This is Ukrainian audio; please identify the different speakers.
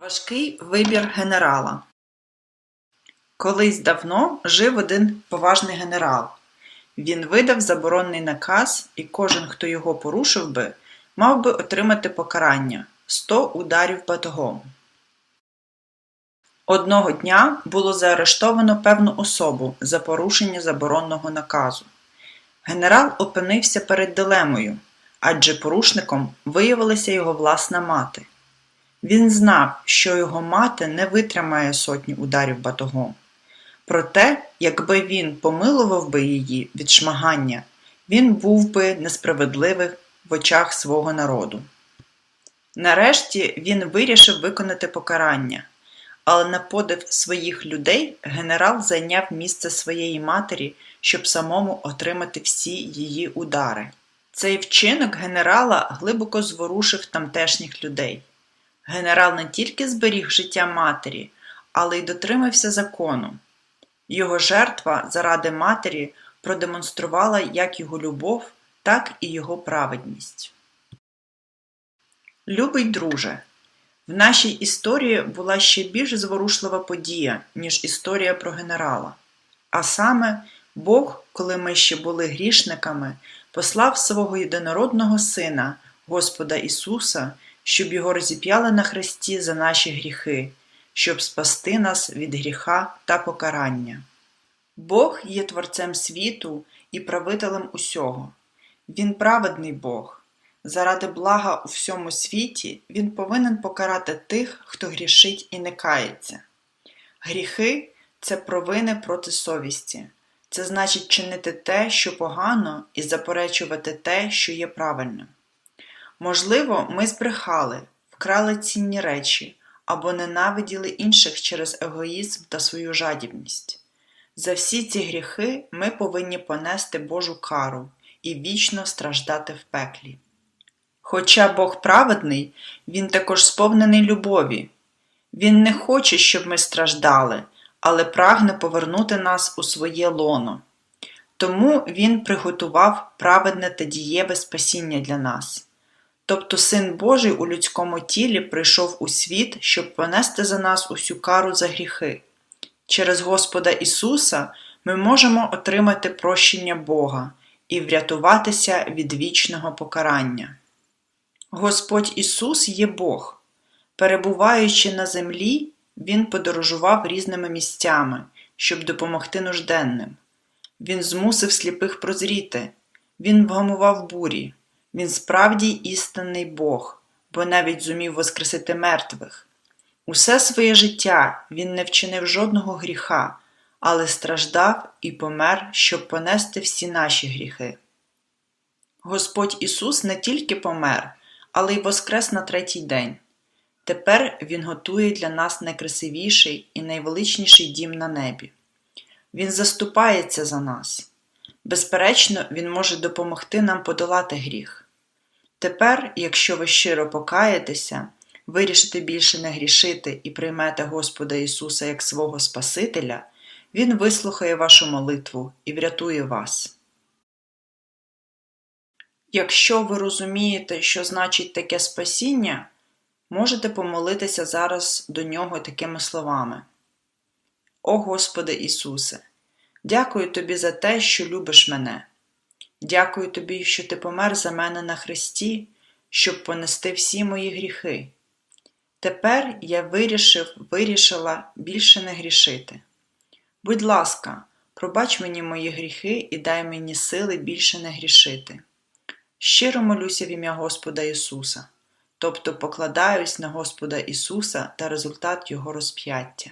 Speaker 1: Важкий вибір генерала Колись давно жив один поважний генерал. Він видав заборонний наказ, і кожен, хто його порушив би, мав би отримати покарання – 100 ударів батогом. Одного дня було заарештовано певну особу за порушення заборонного наказу. Генерал опинився перед дилемою, адже порушником виявилася його власна мати. Він знав, що його мати не витримає сотні ударів батогом. Проте, якби він помилував би її від шмагання, він був би несправедливий в очах свого народу. Нарешті він вирішив виконати покарання, але на подив своїх людей генерал зайняв місце своєї матері, щоб самому отримати всі її удари. Цей вчинок генерала глибоко зворушив тамтешніх людей. Генерал не тільки зберіг життя матері, але й дотримався закону. Його жертва заради матері продемонструвала як його любов, так і його праведність. Любий друже, в нашій історії була ще більш зворушлива подія, ніж історія про генерала. А саме, Бог, коли ми ще були грішниками, послав свого єдинородного Сина, Господа Ісуса, щоб його розіп'яли на хресті за наші гріхи, щоб спасти нас від гріха та покарання. Бог є Творцем світу і правителем усього. Він праведний Бог. Заради блага у всьому світі Він повинен покарати тих, хто грішить і не кається. Гріхи це провини проти совісті. Це значить чинити те, що погано, і заперечувати те, що є правильним. Можливо, ми збрехали, вкрали цінні речі або ненавиділи інших через егоїзм та свою жадібність. За всі ці гріхи ми повинні понести Божу кару і вічно страждати в пеклі. Хоча Бог праведний, Він також сповнений любові. Він не хоче, щоб ми страждали, але прагне повернути нас у своє лоно. Тому Він приготував праведне та дієве спасіння для нас. Тобто Син Божий у людському тілі прийшов у світ, щоб понести за нас усю кару за гріхи. Через Господа Ісуса ми можемо отримати прощення Бога і врятуватися від вічного покарання. Господь Ісус є Бог. Перебуваючи на землі, Він подорожував різними місцями, щоб допомогти нужденним. Він змусив сліпих прозріти, Він вгамував бурі, Він справді істинний Бог, бо навіть зумів воскресити мертвих. Усе своє життя Він не вчинив жодного гріха, але страждав і помер, щоб понести всі наші гріхи. Господь Ісус не тільки помер, але й воскрес на третій день. Тепер Він готує для нас найкрасивіший і найвеличніший дім на небі. Він заступається за нас. Безперечно, Він може допомогти нам подолати гріх. Тепер, якщо ви щиро покаєтеся, вирішите більше не грішити і приймете Господа Ісуса як свого Спасителя, Він вислухає вашу молитву і врятує вас. Якщо ви розумієте, що значить таке спасіння, можете помолитися зараз до Нього такими словами. О Господи Ісусе, дякую Тобі за те, що любиш мене. Дякую Тобі, що Ти помер за мене на Христі, щоб понести всі мої гріхи. Тепер я вирішив, вирішила більше не грішити. Будь ласка, пробач мені мої гріхи і дай мені сили більше не грішити. Щиро молюся в ім'я Господа Ісуса, тобто покладаюсь на Господа Ісуса та результат Його розп'яття.